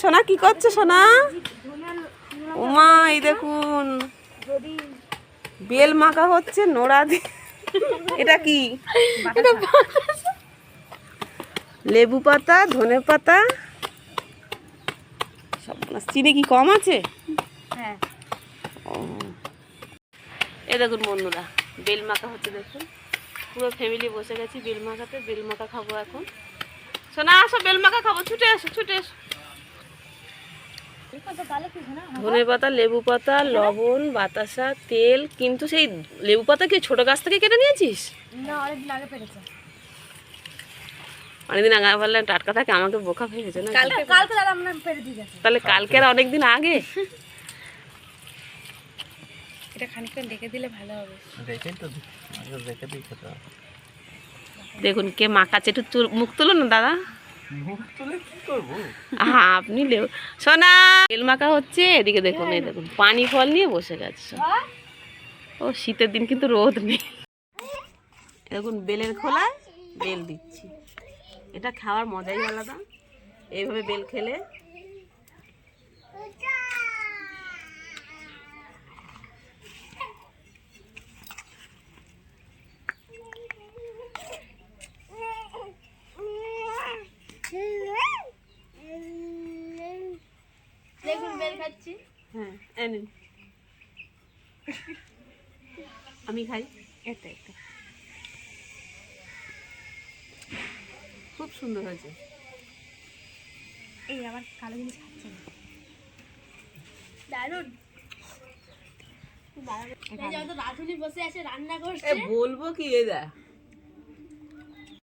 সোনা কি করছে সোনা? উমা এই দেখুন। বেল মাখা হচ্ছে নোড়া দিয়ে। এটা কি? লেবু পাতা ধনে পাতা। সব চিনি কি কম আছে? হ্যাঁ। ও। এ দেখুন বন্ধুরা বেল মাখা হচ্ছে দেখুন। পুরো ফ্যামিলি বসে গেছি বেল মাখাতে বেল মাখা খাব এখন। শোনা আসো বেল মাখা খাব ছুটে এসো ছুটে এসো ধনে পাতা লেবু পাতা লবণ বাতাসা তেল কিন্তু সেই লেবু পাতা কি ছোট গাছ থেকে কেটে নিয়েছিস? না অনেকদিন আগে পেরেছে। বললেন টাটকা থাকে আমাকে বোকা ভেবেছে না তাহলে কালকে আর অনেকদিন আগে? এটা খানিকক্ষণ দিলে ভালো হবে। দেখুন কে মাখাচ্ছে একটু তুল- মুখ তুলুন না দাদা। আপনি লেও সোনা! তেল মাখা হচ্ছে, এদিকে দেখুন, এই দেখুন, পানি ফল নিয়ে বসে গেছে। ও, শীতের দিন কিন্তু রোদ নেই। দেখুন, বেলের খোলা, বেল দিচ্ছি। এটা খাওয়ার মজাই আলাদা। এইভাবে বেল খেলে দেখুন বেল খাচ্ছি। হ্যাঁ আমি খাই। এটা একটা। খুব সুন্দর হয়েছে। এই আবার কালো জিনিস খাচ্ছে। না বসে আছে রান্না করছে। বলব কি এ দা